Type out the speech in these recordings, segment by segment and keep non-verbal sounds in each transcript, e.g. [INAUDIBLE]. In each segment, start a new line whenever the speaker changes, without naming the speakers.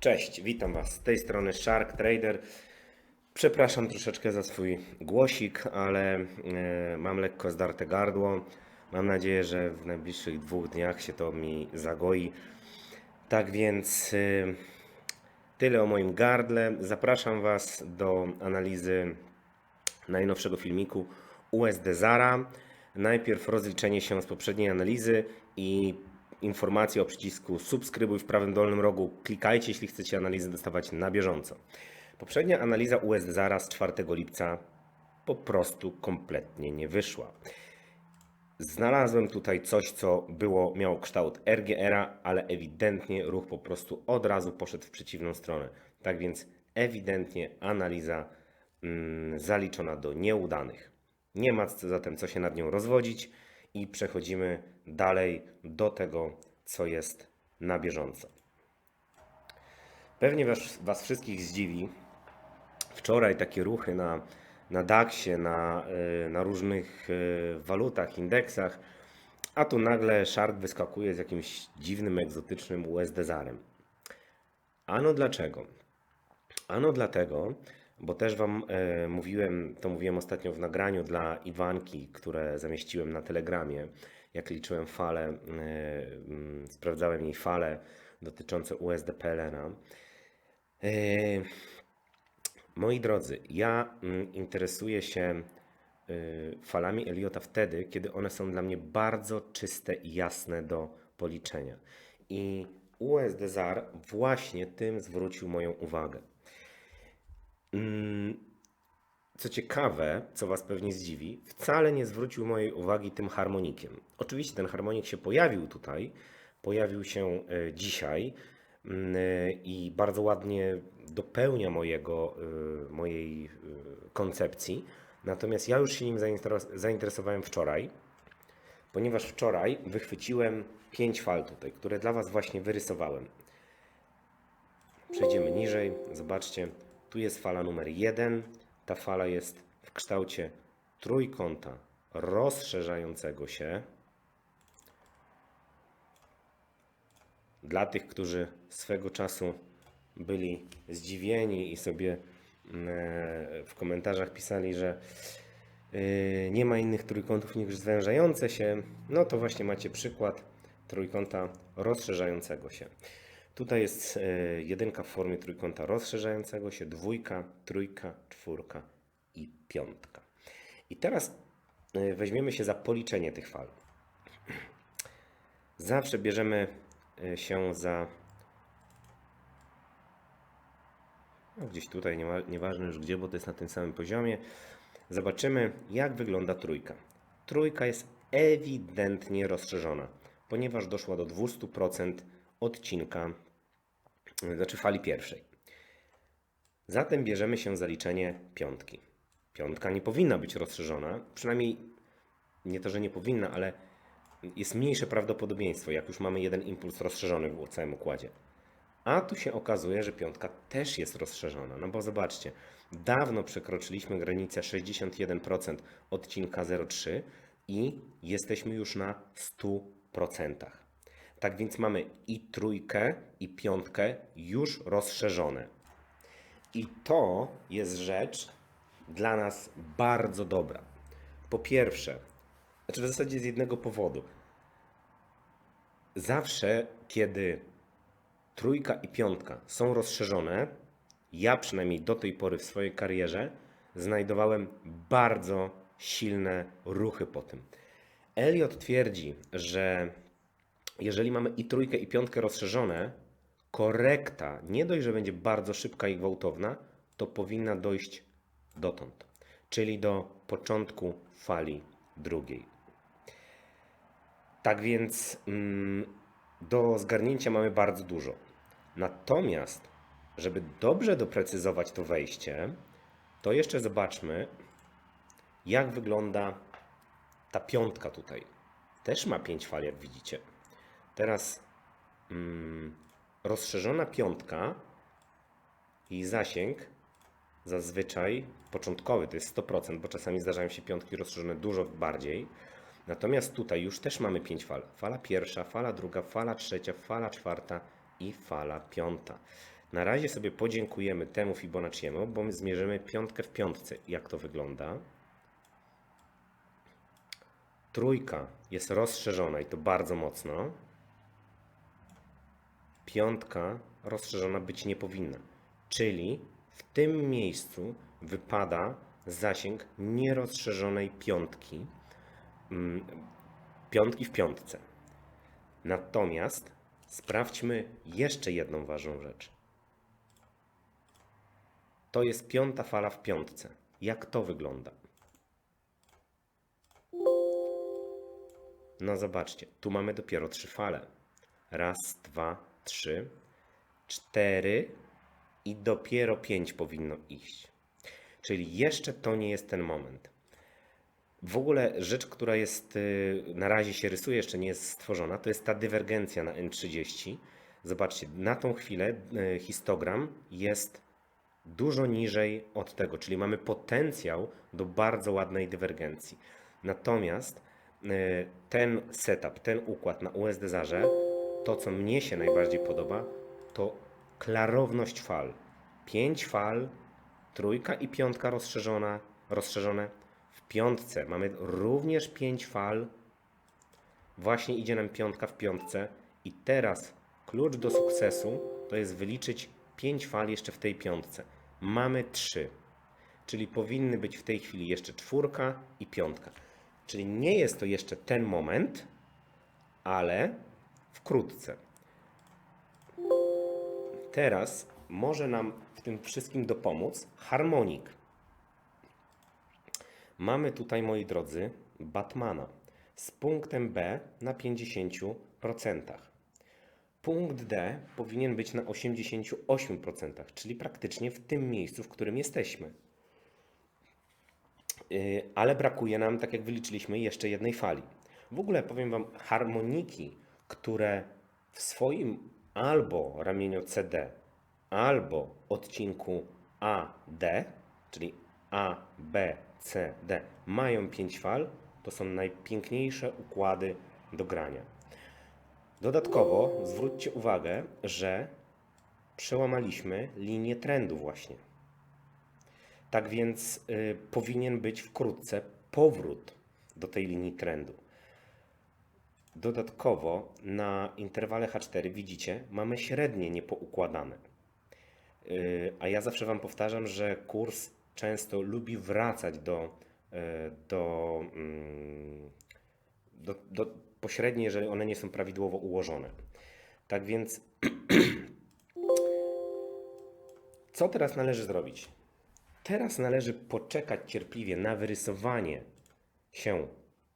Cześć, witam Was z tej strony Shark Trader. Przepraszam troszeczkę za swój głosik, ale e, mam lekko zdarte gardło. Mam nadzieję, że w najbliższych dwóch dniach się to mi zagoi. Tak więc e, tyle o moim gardle. Zapraszam Was do analizy najnowszego filmiku USD Zara. Najpierw rozliczenie się z poprzedniej analizy i informacje o przycisku subskrybuj w prawym dolnym rogu. Klikajcie, jeśli chcecie analizy dostawać na bieżąco. Poprzednia analiza USD Zara z 4 lipca po prostu kompletnie nie wyszła. Znalazłem tutaj coś, co było, miało kształt RGR-a, ale ewidentnie ruch po prostu od razu poszedł w przeciwną stronę. Tak więc ewidentnie analiza mm, zaliczona do nieudanych. Nie ma zatem co się nad nią rozwodzić i przechodzimy dalej do tego, co jest na bieżąco. Pewnie was, was wszystkich zdziwi, wczoraj takie ruchy na, na DAX-ie, na, y, na różnych y, walutach, indeksach, a tu nagle Shark wyskakuje z jakimś dziwnym, egzotycznym USD zarem. Ano dlaczego? Ano dlatego, bo też Wam e, mówiłem, to mówiłem ostatnio w nagraniu dla Iwanki, które zamieściłem na Telegramie, jak liczyłem fale, e, mm, sprawdzałem jej fale dotyczące USD PLN-a. E, moi drodzy, ja mm, interesuję się y, falami Eliota wtedy, kiedy one są dla mnie bardzo czyste i jasne do policzenia. I USD ZAR właśnie tym zwrócił moją uwagę. Mm, Co ciekawe, co Was pewnie zdziwi, wcale nie zwrócił mojej uwagi tym harmonikiem. Oczywiście ten harmonik się pojawił tutaj, pojawił się e, dzisiaj mm, e, i bardzo ładnie dopełnia mojego, e, mojej koncepcji. Natomiast ja już się nim zainteres- zainteresowałem wczoraj, ponieważ wczoraj wychwyciłem pięć fal tutaj, które dla Was właśnie wyrysowałem. Przejdziemy niżej. Zobaczcie, tu jest fala numer 1. Ta fala jest w kształcie trójkąta rozszerzającego się. Dla tych, którzy swego czasu byli zdziwieni i sobie mm, e, w komentarzach pisali, że e, nie ma innych trójkątów niż zwężające się, no to właśnie macie przykład trójkąta rozszerzającego się. Tutaj jest e, jedynka w formie trójkąta rozszerzającego się, dwójka, trójka, czwórka i piątka. I teraz e, weźmiemy się za policzenie tych fal. Zawsze bierzemy e, się za. No, gdzieś tutaj, nieważne już gdzie, bo to jest na tym samym poziomie. Zobaczymy, jak wygląda trójka. Trójka jest ewidentnie rozszerzona, ponieważ doszła do 200% odcinka, znaczy fali pierwszej. Zatem bierzemy się za liczenie piątki. Piątka nie powinna być rozszerzona, przynajmniej nie to, że nie powinna, ale jest mniejsze prawdopodobieństwo, jak już mamy jeden impuls rozszerzony w całym układzie. A tu się okazuje, że piątka też jest rozszerzona. No bo zobaczcie, dawno przekroczyliśmy granicę 61% odcinka 0,3 i jesteśmy już na 100%. Tak więc mamy i trójkę, i piątkę już rozszerzone. I to jest rzecz dla nas bardzo dobra. Po pierwsze, znaczy w zasadzie z jednego powodu. Zawsze, kiedy trójka i piątka są rozszerzone, ja przynajmniej do tej pory w swojej karierze znajdowałem bardzo silne ruchy po tym. Elliot twierdzi, że jeżeli mamy i trójkę, i piątkę rozszerzone, korekta nie dość, że będzie bardzo szybka i gwałtowna, to powinna dojść dotąd, czyli do początku fali drugiej. Tak więc mm, do zgarnięcia mamy bardzo dużo. Natomiast, żeby dobrze doprecyzować to wejście, to jeszcze zobaczmy, jak wygląda ta piątka tutaj. Też ma pięć fal, jak widzicie. Teraz mm, rozszerzona piątka i zasięg zazwyczaj początkowy to jest 100%, bo czasami zdarzają się piątki rozszerzone dużo bardziej. Natomiast tutaj już też mamy 5 fal. Fala pierwsza, fala druga, fala trzecia, fala czwarta i fala piąta. Na razie sobie podziękujemy temu Fibonacciemu, bo my zmierzymy piątkę w piątce. Jak to wygląda? Trójka jest rozszerzona i to bardzo mocno. Piątka rozszerzona być nie powinna. Czyli w tym miejscu wypada zasięg nierozszerzonej piątki. mm, Piątki w piątce. Natomiast sprawdźmy jeszcze jedną ważną rzecz. To jest piąta fala w piątce. Jak to wygląda? No zobaczcie, tu mamy dopiero trzy fale. Raz, dwa, trzy, cztery i dopiero pięć powinno iść. Czyli jeszcze to nie jest ten moment. W ogóle rzecz, która jest y, na razie się rysuje, jeszcze nie jest stworzona, to jest ta dywergencja na N30. Zobaczcie, na tą chwilę y, histogram jest dużo niżej od tego, czyli mamy potencjał do bardzo ładnej dywergencji. Natomiast y, ten setup, ten układ na USD-zarze, to co mnie się najbardziej podoba, to klarowność fal. Pięć fal, trójka i piątka rozszerzona, rozszerzone. W piątce mamy również pięć fal. Właśnie idzie nam piątka w piątce. I teraz klucz do sukcesu to jest wyliczyć pięć fal jeszcze w tej piątce. Mamy trzy. Czyli powinny być w tej chwili jeszcze czwórka i piątka. Czyli nie jest to jeszcze ten moment, ale wkrótce. Teraz może nam w tym wszystkim dopomóc harmonik. Mamy tutaj, moi drodzy, Batmana z punktem B na 50%. Punkt D powinien być na 88%, czyli praktycznie w tym miejscu, w którym jesteśmy. Yy, Ale brakuje nam, tak jak wyliczyliśmy, jeszcze jednej fali. W ogóle powiem Wam, harmoniki, które w swoim albo ramieniu CD, albo odcinku AD, czyli A, B, C, D, mają 5 fal, to są najpiękniejsze układy do grania. Dodatkowo zwróćcie uwagę, że przełamaliśmy linię trendu właśnie. Tak więc y, powinien być wkrótce powrót do tej linii trendu. Dodatkowo na interwale H4 widzicie, mamy średnie niepoukładane. Y, a ja zawsze Wam powtarzam, że kurs często lubi wracać do, y, mm, do, do, do pośredniej, jeżeli one nie są prawidłowo ułożone. Tak więc, [CLEARS THROAT] co teraz należy zrobić? Teraz należy poczekać cierpliwie na wyrysowanie się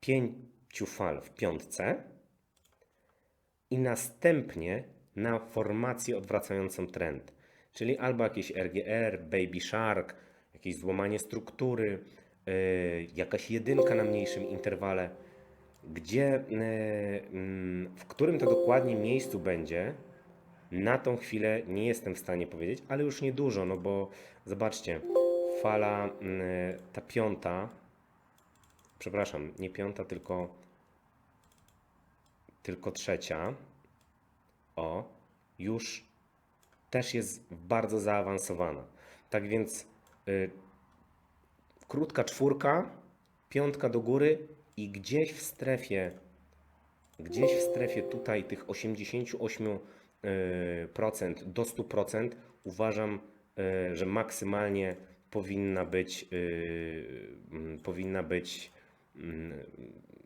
5 ciufal w piątce i następnie na formację odwracającą trend, czyli albo jakiś RGR, Baby Shark, jakieś złamanie struktury, yy, jakaś jedynka na mniejszym interwale, gdzie, yy, yy, w którym to dokładnie miejscu będzie, na tą chwilę nie jestem w stanie powiedzieć, ale już niedużo, no bo zobaczcie, fala yy, ta piąta przepraszam, nie piąta, tylko, tylko trzecia, o, już też jest bardzo zaawansowana. Tak więc y, krótka czwórka, piątka do góry i gdzieś w strefie, gdzieś w strefie tutaj tych 88% y, do 100% uważam, y, że maksymalnie powinna być, y, powinna być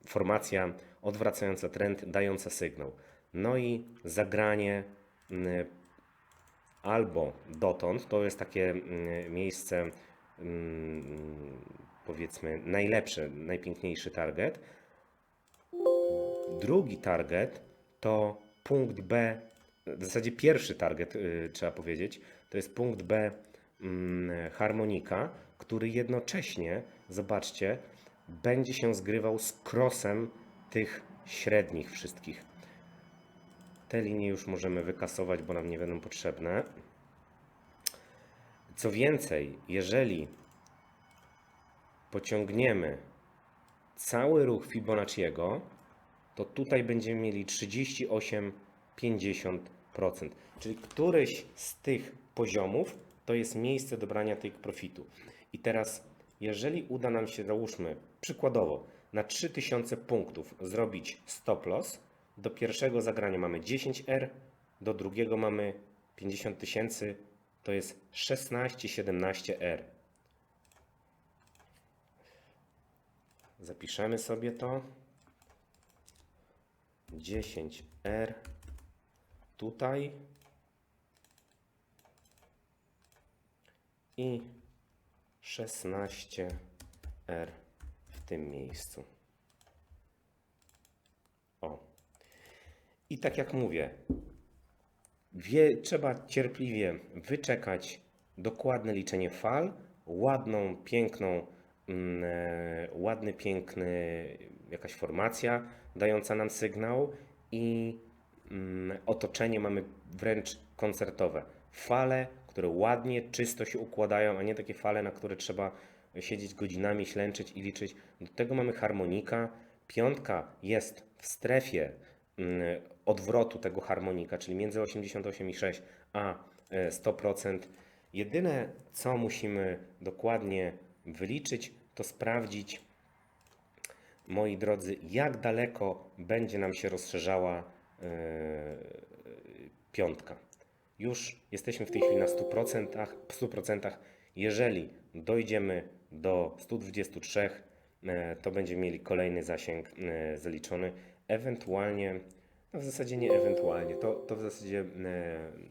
formacja odwracająca trend, dająca sygnał. No i zagranie mm, albo dotąd, to jest takie mm, miejsce, mm, powiedzmy, najlepszy, najpiękniejszy target. Drugi target to punkt B, w zasadzie pierwszy target, y, trzeba powiedzieć, to jest punkt B mm, harmonika, który jednocześnie, zobaczcie, będzie się zgrywał z krosem tych średnich wszystkich. Te linie już możemy wykasować, bo nam nie będą potrzebne. Co więcej, jeżeli pociągniemy cały ruch Fibonacciego, to tutaj będziemy mieli 38, 50, Czyli któryś z tych poziomów to jest miejsce do brania take profitu. I teraz, jeżeli uda nam się, załóżmy, przykładowo, na 3000 punktów zrobić stop loss, do pierwszego zagrania mamy 10R, do drugiego mamy 50 tysięcy, to jest 16-17R. Zapiszemy sobie to. 10R tutaj i 16R w tym miejscu. O. I tak jak mówię, wie, trzeba cierpliwie wyczekać dokładne liczenie fal, ładną, piękną, mm, e, ładny, piękny, jakaś formacja dająca nam sygnał i mm, otoczenie mamy wręcz koncertowe. Fale, które ładnie, czysto się układają, a nie takie fale, na które trzeba siedzieć godzinami, ślęczyć i liczyć. Do tego mamy harmonika. Piątka jest w strefie mm, odwrotu tego harmonika, czyli między 88,6 a e, 100%. Jedyne, co musimy dokładnie wyliczyć, to sprawdzić, moi drodzy, jak daleko będzie nam się rozszerzała e, piątka. Już jesteśmy w tej chwili na 100%. 100%. Jeżeli dojdziemy do 123, e, to będziemy mieli kolejny zasięg e, zaliczony. Ewentualnie, no w zasadzie nie ewentualnie, to, to w zasadzie e,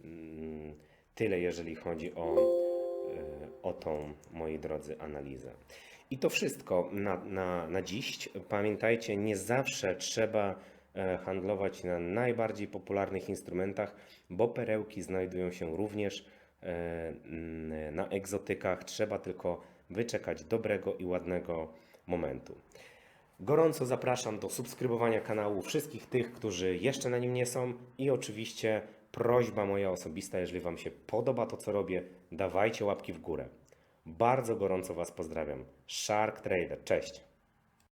mm, tyle, jeżeli chodzi o, o tą, moi drodzy, analizę. I to wszystko na, na, na dziś. Pamiętajcie, nie zawsze trzeba handlować na najbardziej popularnych instrumentach, bo perełki znajdują się również e, na egzotykach. Trzeba tylko wyczekać dobrego i ładnego momentu. Gorąco zapraszam do subskrybowania kanału wszystkich tych, którzy jeszcze na nim nie są i oczywiście prośba moja osobista, jeżeli Wam się podoba to, co robię, dawajcie łapki w górę. Bardzo gorąco Was pozdrawiam. Shark Trader, cześć!